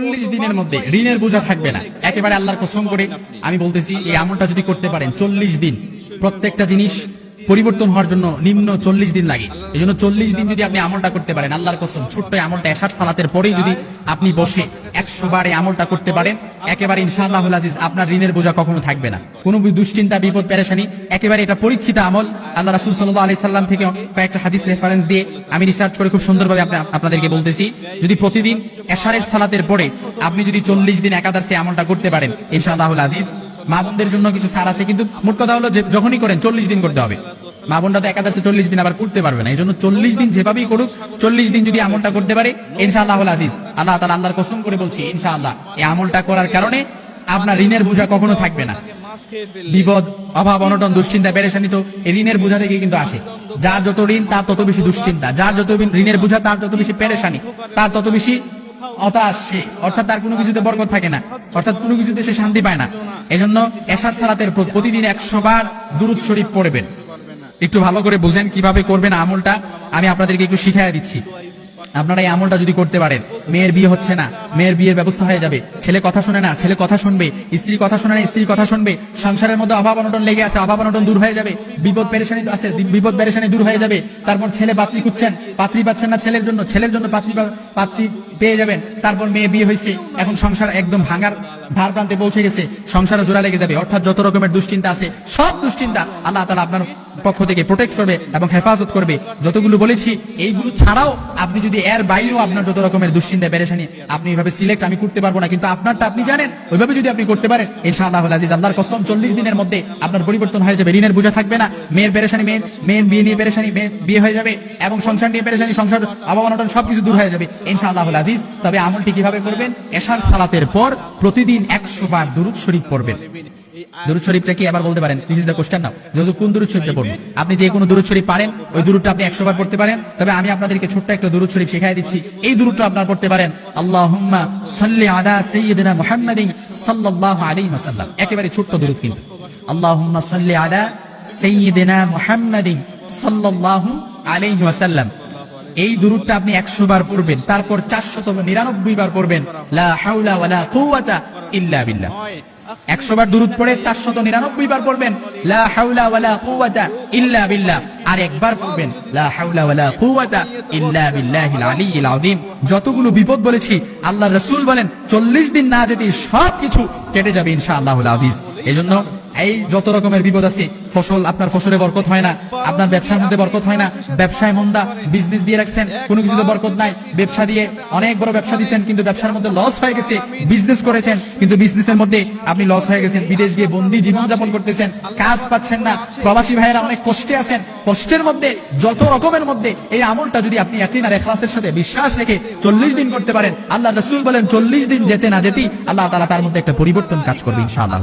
চল্লিশ দিনের মধ্যে ঋণের বোঝা থাকবে না। একেবারে আল্লাহর কসম করে আমি বলতেছি, এই আমলটা যদি করতে পারেন, চল্লিশ দিন। প্রত্যেকটা জিনিস পরিবর্তন হওয়ার জন্য নিম্ন চল্লিশ দিন লাগে। এই জন্য চল্লিশ দিন যদি আপনি আমলটা করতে পারেন, আল্লাহর কসম, ছোট্ট আমলটা এসার সালাতের পরেই যদি আপনি বসে একশো বার এই আমলটা করতে পারেন, একেবারে ইনশাআল্লাহ আপনার ঋণের বোঝা কখনো থাকবে না। কোনো দুশ্চিন্তা, বিপদ, পেরেশানি, একেবারে এটা পরীক্ষিত আমল। আল্লাহ রাসুল সাল্লাহ আলি সাল্লাম থেকে কয়েকটা হাদিস রেফারেন্স দিয়ে আমি রিসার্চ করে খুব সুন্দরভাবে আপনা- আপনাদেরকে বলতেছি। যদি প্রতিদিন এশারের সালাতের পরে আপনি যদি চল্লিশ দিন একাদার সে আমলটা করতে পারেন ইনশাআল্লাহ আজিজ মা বোনদের জন্য কিছু ছাড় আছে, কিন্তু মোট কথা হলো যে যখনই করেন, চল্লিশ দিন করতে হবে। মা বোনরা তো একাদশে চল্লিশ দিন আবার করতে পারবে না। এই জন্য চল্লিশ দিন যেভাবেই করুক, চল্লিশ দিন যদি আমলটা করতে পারে, ইনশাআল্লাহ আজিজ আল্লাহ তালা আল্লাহর কসম করে বলছি, ইনশাআল্লাহ, এই আমলটা করার কারণে আপনার ঋণের বোঝা কখনো থাকবে না। বিপদ, অভাব, অনটন, দুশ্চিন্তা, পেরেশানি তো এই ঋণের বোঝা থেকে কিন্তু আসে। যার যত ঋণ, তার তত বেশি দুশ্চিন্তা। যার যত ঋণের বোঝা, তার তত বেশি পেরেশানি। তার তত বেশি হতাশ সে অর্থাৎ তার কোনো কিছুতে বরকত থাকে না, অর্থাৎ কোনো কিছুতে সে শান্তি পায় না। এজন্য এশার সালাতের প্র- প্রতিদিন একশো বার দুরুদ শরীফ পড়বেন। একটু ভালো করে বুঝেন কীভাবে করবেন আমলটা, আমি আপনাদেরকে একটু শিখাই দিচ্ছি। আপনারা এই আমলটা যদি করতে পারেন, মেয়ের বিয়ে হচ্ছে না, মেয়ের বিয়ের ব্যবস্থা হয়ে যাবে। ছেলে কথা শুনে না, ছেলে কথা শুনবে, স্ত্রী কথা শুনে না, স্ত্রী কথা শুনবে। সংসারের মধ্যে অভাব অনটন লেগে আছে, অভাব অনটন দূর হয়ে যাবে। বিপদ পেরেশানি আছে, বিপদ পেরেশানি দূর হয়ে যাবে। তারপর ছেলে পাত্রী খুঁজছেন, পাত্রী পাচ্ছেন না ছেলের জন্য ছেলের জন্য পাত্রি পাত্রী পেয়ে যাবেন। তারপর মেয়ে বিয়ে হয়েছে, এখন সংসার একদম ভাঙার ধার প্রান্তে পৌঁছে গেছে সংসারে জোড়া লেগে যাবে। অর্থাৎ যত রকমের দুশ্চিন্তা আছে, সব দুশ্চিন্তা আল্লাহ তালা আপনার পক্ষ থেকে প্রোটেক্ট করবে এবং হেফাজত করবে। যতগুলো বলেছি, এইগুলো ছাড়াও আপনি যদি এর বাইরেও আপনার যত রকমের দুশ্চিন্তা, পেরেশানি, আপনি এইভাবে সিলেক্ট আমি করতে পারব না, কিন্তু আপনারটা আপনি জানেন, ওইভাবে যদি আপনি করতে পারেন ইনশাআল্লাহ আজিজ, আল্লাহর কসম, চল্লিশ দিনের মধ্যে আপনার পরিবর্তন হয়ে যাবে। ঋণের বোঝা থাকবে না। মেয়ের পেরেশানি, মেয়ের মেয়ের বিয়ে নিয়ে পেরেশানি বিয়ে হয়ে যাবে এবং সংসার নিয়ে পেরেশানি, সংসার অবমানটন সবকিছু দূর হয়ে যাবে। ইনশাআল্লাহ আজিজ তবে আমলটি কীভাবে করবেন? এশার সালাতের পর প্রতিদিন একশো বার দুরুদ শরীফ পড়বেন। দুরুদ শরীফটা কি? আবার বলতে পারেন কোশ্চেন যে কোন দুরুদ শরীফটা পড়বেন? আপনি যে কোনো দুরুদ শরীফ পারেন, ওই দুরুদটা আপনি একশো বার পড়তে পারেন। তবে আমি আপনাদেরকে ছোট্ট একটা দুরুদ শরীফ শেখাই দিচ্ছি। এই দুরুদটা আপনার পড়তে পারেন, আল্লাহুম্মা সাল্লি আলা সাইয়্যিদিনা মুহাম্মাদিন সাল্লাল্লাহু আলাইহি একেবারে ছোট্ট দুরুদ কিন্তু। আল্লাহুম্মা সাল্লি আলা সাইয়্যিদিনা মুহাম্মাদিন সাল্লাল্লাহু এই দুরুদটা আপনি একশো বার পড়বেন, তারপর চারশত নিরানব্বই বার পড়বেন একশো বার দুরুদ পড়ে চারশত নিরানব্বই বার পড়বেন আর একবার পড়বেন, লা আযীম। যতগুলো বিপদ বলেছি আল্লাহ রাসূল বলেন, চল্লিশ দিন না যেতে সব কিছু কেটে যাবে ইনশাআল্লাহুল আজিজ। এজন্য এই যত রকমের বিপদ আছে, ফসল আপনার ফসলে বরকত হয় না, আপনার ব্যবসার মধ্যে বরকত হয় না, ব্যবসায় মন্দা বিজনেস দিয়ে রাখছেন, কোনো কিছুতে বরকত নাই, ব্যবসা দিয়ে অনেক বড় ব্যবসা দিচ্ছেন কিন্তু ব্যবসার মধ্যে লস হয়ে গেছে বিজনেস করেছেন, কিন্তু বিজনেসের মধ্যে আপনি লস হয়ে গেছেন, বিদেশ গিয়ে বন্দি জীবন যাপন করতেছেন, কাজ পাচ্ছেন না, প্রবাসী ভাইয়েরা অনেক কষ্টে আছেন, কষ্টের মধ্যে, যত রকমের মধ্যে এই আমলটা যদি আপনি একদিন আর এখলাসের সাথে বিশ্বাস রেখে চল্লিশ দিন করতে পারেন আল্লাহ রসুল বলেন, চল্লিশ দিন যেতে না যেতেই আল্লাহ তালা তার মধ্যে একটা পরিবর্তন কাজ করবে, ইনশাআল্লাহ।